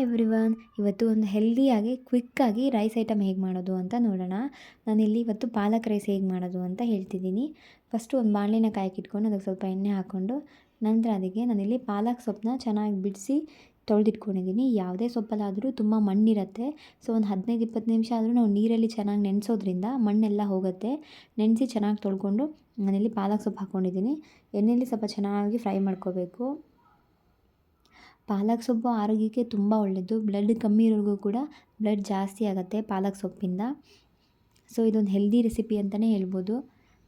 Hi everyone ಇವತ್ತು ಒಂದು ಹೆಲ್ದಿಯಾಗಿ ಕ್ವಿಕ್ಕಾಗಿ rice item ಹೇಗೆ ಮಾಡೋದು ಅಂತ ನೋಡೋಣ. ನಾನಿಲ್ಲಿ ಇವತ್ತು ಪಾಲಕ್ ರೈಸ್ ಹೇಗೆ ಮಾಡೋದು ಅಂತ ಹೇಳ್ತಿದ್ದೀನಿ. ಫಸ್ಟು ಒಂದು ಬಾಣಲಿನ ಕಾಯಕ್ಕಿಟ್ಕೊಂಡು ಅದಕ್ಕೆ ಸ್ವಲ್ಪ ಎಣ್ಣೆ ಹಾಕ್ಕೊಂಡು ನಂತರ ಅದಕ್ಕೆ ನಾನಿಲ್ಲಿ ಪಾಲಕ್ ಸೊಪ್ಪನ್ನ ಚೆನ್ನಾಗಿ ಬಿಡಿಸಿ ತೊಳೆದಿಟ್ಕೊಂಡಿದ್ದೀನಿ. ಯಾವುದೇ ಸೊಪ್ಪಲ್ಲಾದರೂ ತುಂಬ ಮಣ್ಣಿರುತ್ತೆ. ಸೊ ಒಂದು ಹದಿನೈದು, ಇಪ್ಪತ್ತು ನಿಮಿಷ ಆದರೂ ನಾವು ನೀರಲ್ಲಿ ಚೆನ್ನಾಗಿ ನೆನೆಸೋದ್ರಿಂದ ಮಣ್ಣೆಲ್ಲ ಹೋಗುತ್ತೆ. ನೆನೆಸಿ ಚೆನ್ನಾಗಿ ತೊಳ್ಕೊಂಡು ನಾನಿಲ್ಲಿ ಪಾಲಕ್ ಸೊಪ್ಪು ಹಾಕ್ಕೊಂಡಿದ್ದೀನಿ ಎಣ್ಣೆಯಲ್ಲಿ ಸ್ವಲ್ಪ ಚೆನ್ನಾಗಿ ಫ್ರೈ ಮಾಡ್ಕೋಬೇಕು. ಪಾಲಕ್ ಸೊಪ್ಪು ಆರೋಗ್ಯಕ್ಕೆ ತುಂಬ ಒಳ್ಳೆಯದು ಬ್ಲಡ್ ಕಮ್ಮಿ ಇರೋರಿಗೂ ಕೂಡ ಬ್ಲಡ್ ಜಾಸ್ತಿ ಆಗುತ್ತೆ ಪಾಲಕ್ ಸೊಪ್ಪಿಂದ. ಸೊ ಇದೊಂದು ಹೆಲ್ದಿ ರೆಸಿಪಿ ಅಂತಲೇ ಹೇಳ್ಬೋದು.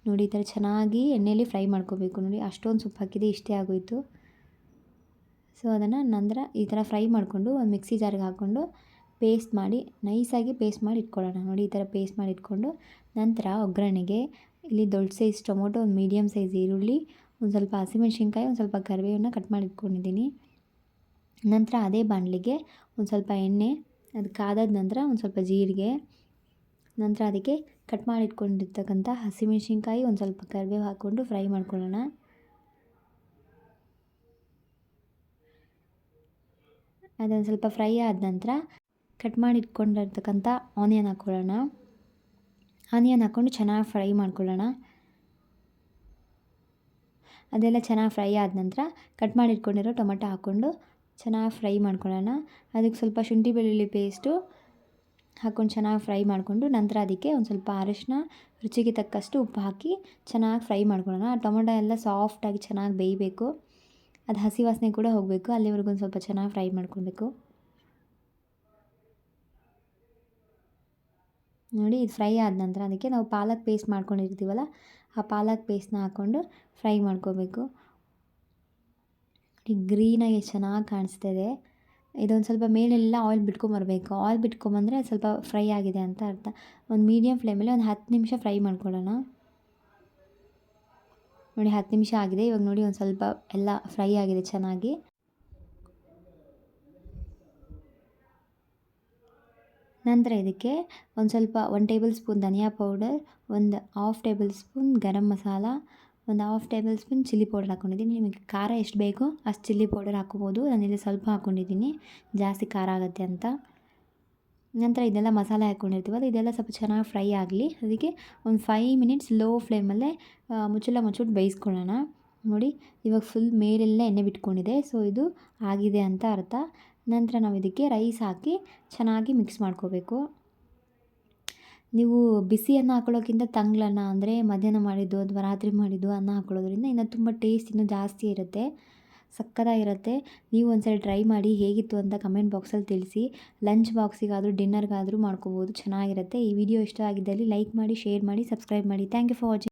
ನೋಡಿ, ಈ ಥರ ಚೆನ್ನಾಗಿ ಎಣ್ಣೆಯಲ್ಲಿ ಫ್ರೈ ಮಾಡ್ಕೋಬೇಕು. ನೋಡಿ, ಅಷ್ಟೊಂದು ಸೊಪ್ಪು ಹಾಕಿದೆ ಇಷ್ಟೇ ಆಗೋಯಿತು. ಸೊ ಅದನ್ನು ನಂತರ ಈ ಥರ ಫ್ರೈ ಮಾಡಿಕೊಂಡು ಒಂದು ಮಿಕ್ಸಿ ಜಾರ್ಗೆ ಹಾಕ್ಕೊಂಡು ಪೇಸ್ಟ್ ಮಾಡಿ ನೈಸಾಗಿ ಪೇಸ್ಟ್ ಮಾಡಿ ಇಟ್ಕೊಳ್ಳೋಣ. ನೋಡಿ, ಈ ಥರ ಪೇಸ್ಟ್ ಮಾಡಿ ಇಟ್ಕೊಂಡು ನಂತರ ಒಗ್ಗರಣೆಗೆ ಇಲ್ಲಿ ದೊಡ್ಡ ಸೈಜ್ ಟೊಮೊಟೊ, ಒಂದು ಮೀಡಿಯಮ್ ಸೈಜ್ ಈರುಳ್ಳಿ, ಒಂದು ಸ್ವಲ್ಪ ಹಸಿಮೆಣ್ಸಿನ್ಕಾಯಿ, ಒಂದು ಸ್ವಲ್ಪ ಕರಿಬೇವನ್ನ ಕಟ್ ಮಾಡಿ ಇಟ್ಕೊಂಡಿದ್ದೀನಿ. ನಂತರ ಅದೇ ಬಾಣಲಿಗೆ ಒಂದು ಸ್ವಲ್ಪ ಎಣ್ಣೆ, ಅದು ಕಾದಾದ ನಂತರ ಒಂದು ಸ್ವಲ್ಪ ಜೀರಿಗೆ, ನಂತರ ಅದಕ್ಕೆ ಕಟ್ ಮಾಡಿಟ್ಕೊಂಡಿರ್ತಕ್ಕಂಥ ಹಸಿಮೆಣಸಿನ್ಕಾಯಿ ಒಂದು ಸ್ವಲ್ಪ ಕರಿಬೇವು ಹಾಕ್ಕೊಂಡು ಫ್ರೈ ಮಾಡ್ಕೊಳ್ಳೋಣ. ಅದೊಂದು ಸ್ವಲ್ಪ ಫ್ರೈ ಆದ ನಂತರ ಕಟ್ ಮಾಡಿಟ್ಕೊಂಡಿರ್ತಕ್ಕಂಥ ಆನಿಯನ್ ಹಾಕ್ಕೊಳ್ಳೋಣ. ಆನಿಯನ್ ಹಾಕ್ಕೊಂಡು ಚೆನ್ನಾಗಿ ಫ್ರೈ ಮಾಡ್ಕೊಳ್ಳೋಣ. ಅದೆಲ್ಲ ಚೆನ್ನಾಗಿ ಫ್ರೈ ಆದ ನಂತರ ಕಟ್ ಮಾಡಿ ಇಟ್ಕೊಂಡಿರೋ ಟೊಮೆಟೊ ಹಾಕ್ಕೊಂಡು ಚೆನ್ನಾಗಿ ಫ್ರೈ ಮಾಡ್ಕೊಳ್ಳೋಣ. ಅದಕ್ಕೆ ಸ್ವಲ್ಪ ಶುಂಠಿ ಬೆಳ್ಳುಳ್ಳಿ ಪೇಸ್ಟು ಹಾಕ್ಕೊಂಡು ಚೆನ್ನಾಗಿ ಫ್ರೈ ಮಾಡಿಕೊಂಡು ನಂತರ ಅದಕ್ಕೆ ಒಂದು ಸ್ವಲ್ಪ ಅರಶಿನ, ರುಚಿಗೆ ತಕ್ಕಷ್ಟು ಉಪ್ಪು ಹಾಕಿ ಚೆನ್ನಾಗಿ ಫ್ರೈ ಮಾಡ್ಕೊಳ್ಳೋಣ. ಟೊಮೊಟೊ ಎಲ್ಲ ಸಾಫ್ಟಾಗಿ ಚೆನ್ನಾಗಿ ಬೇಯಬೇಕು. ಅದು ಹಸಿ ವಾಸನೆ ಕೂಡ ಹೋಗಬೇಕು. ಅಲ್ಲಿವರೆಗೂ ಒಂದು ಸ್ವಲ್ಪ ಚೆನ್ನಾಗಿ ಫ್ರೈ ಮಾಡ್ಕೊಳ್ಬೇಕು. ನೋಡಿ, ಇದು ಫ್ರೈ ಆದ ನಂತರ ಅದಕ್ಕೆ ನಾವು ಪಾಲಕ್ ಪೇಸ್ಟ್ ಮಾಡ್ಕೊಂಡಿರ್ತೀವಲ್ಲ, ಆ ಪಾಲಕ್ ಪೇಸ್ಟ್ನ ಹಾಕ್ಕೊಂಡು ಫ್ರೈ ಮಾಡ್ಕೋಬೇಕು ಗ್ರೀನಾಗಿ ಚೆನ್ನಾಗಿ ಕಾಣಿಸ್ತಿದೆ. ಇದೊಂದು ಸ್ವಲ್ಪ ಮೇಲೆಲ್ಲ ಆಯಿಲ್ ಬಿಟ್ಕೊಂಬರ್ಬೇಕು ಆಯಿಲ್ ಬಿಟ್ಕೊಂಬಂದರೆ ಸ್ವಲ್ಪ ಫ್ರೈ ಆಗಿದೆ ಅಂತ ಅರ್ಥ. ಒಂದು ಮೀಡಿಯಮ್ ಫ್ಲೇಮಲ್ಲಿ ಒಂದು ಹತ್ತು ನಿಮಿಷ ಫ್ರೈ ಮಾಡ್ಕೊಳ್ಳೋಣ. ನೋಡಿ, ಹತ್ತು ನಿಮಿಷ ಆಗಿದೆ. ಇವಾಗ ನೋಡಿ ಒಂದು ಸ್ವಲ್ಪ ಎಲ್ಲ ಫ್ರೈ ಆಗಿದೆ ಚೆನ್ನಾಗಿ. ನಂತರ ಇದಕ್ಕೆ ಒಂದು ಸ್ವಲ್ಪ ಒನ್ ಟೇಬಲ್ ಸ್ಪೂನ್ ಧನಿಯಾ ಪೌಡರ್ ಒಂದು half tablespoon garam masala ಒಂದು half tablespoon chilli powder ಹಾಕ್ಕೊಂಡಿದ್ದೀನಿ ನಿಮಗೆ ಖಾರ ಎಷ್ಟು ಬೇಕೋ ಅಷ್ಟು ಚಿಲ್ಲಿ ಪೌಡರ್ ಹಾಕ್ಕೋಬೋದು. ನಾನಿಲ್ಲಿ ಸ್ವಲ್ಪ ಹಾಕ್ಕೊಂಡಿದ್ದೀನಿ ಜಾಸ್ತಿ ಖಾರ ಆಗುತ್ತೆ ಅಂತ. ನಂತರ ಇದೆಲ್ಲ ಮಸಾಲೆ ಹಾಕ್ಕೊಂಡಿರ್ತೀವಲ್ಲ ಇದೆಲ್ಲ ಸ್ವಲ್ಪ ಚೆನ್ನಾಗಿ ಫ್ರೈ ಆಗಲಿ. ಅದಕ್ಕೆ ಒಂದು ಫೈವ್ ಮಿನಿಟ್ಸ್ ಲೋ ಫ್ಲೇಮಲ್ಲೇ ಮುಚ್ಚಳ ಮುಚ್ಚಿಟ್ಟು ಬೇಯಿಸ್ಕೊಳ್ಳೋಣ. ನೋಡಿ, ಇವಾಗ ಫುಲ್ ಮೇಲೆಲ್ಲ ಎಣ್ಣೆ ಬಿಟ್ಕೊಂಡಿದೆ. ಸೊ ಇದು ಆಗಿದೆ ಅಂತ ಅರ್ಥ. ನಂತರ ನಾವು ಇದಕ್ಕೆ ರೈಸ್ ಹಾಕಿ ಚೆನ್ನಾಗಿ ಮಿಕ್ಸ್ ಮಾಡ್ಕೋಬೇಕು. ನೀವು ಬಿಸಿ ಅನ್ನ ಹಾಕೊಳ್ಳೋಕ್ಕಿಂತ ತಂಗ್ಳನ್ನ, ಅಂದರೆ ಮಧ್ಯಾಹ್ನ ಮಾಡಿದ್ದು ಅಥವಾ ರಾತ್ರಿ ಮಾಡಿದ್ದು ಅನ್ನ ಹಾಕೊಳ್ಳೋದ್ರಿಂದ ಇನ್ನೂ ತುಂಬ ಟೇಸ್ಟ್ ಇನ್ನೂ ಜಾಸ್ತಿ ಇರುತ್ತೆ ಸಕ್ಕತ್ತಾಗಿರುತ್ತೆ ನೀವು ಒಂದ್ಸಲ ಟ್ರೈ ಮಾಡಿ ಹೇಗಿತ್ತು ಅಂತ ಕಮೆಂಟ್ ಬಾಕ್ಸಲ್ಲಿ ತಿಳಿಸಿ. ಲಂಚ್ ಬಾಕ್ಸಿಗಾದರೂ ಡಿನ್ನರ್ಗಾದರೂ ಮಾಡ್ಕೋಬೋದು, ಚೆನ್ನಾಗಿರುತ್ತೆ. ಈ ವಿಡಿಯೋ ಇಷ್ಟ ಆಗಿದ್ದಲ್ಲಿ ಲೈಕ್ ಮಾಡಿ ಶೇರ್ ಮಾಡಿ ಸಬ್ಸ್ಕ್ರೈಬ್ ಮಾಡಿ. Thank you for watching